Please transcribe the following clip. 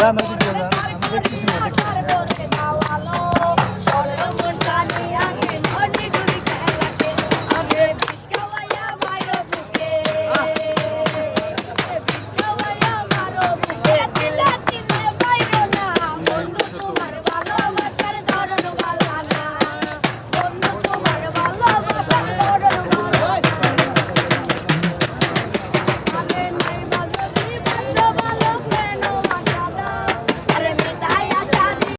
Devam edeceğiz. Ama bekliyorum.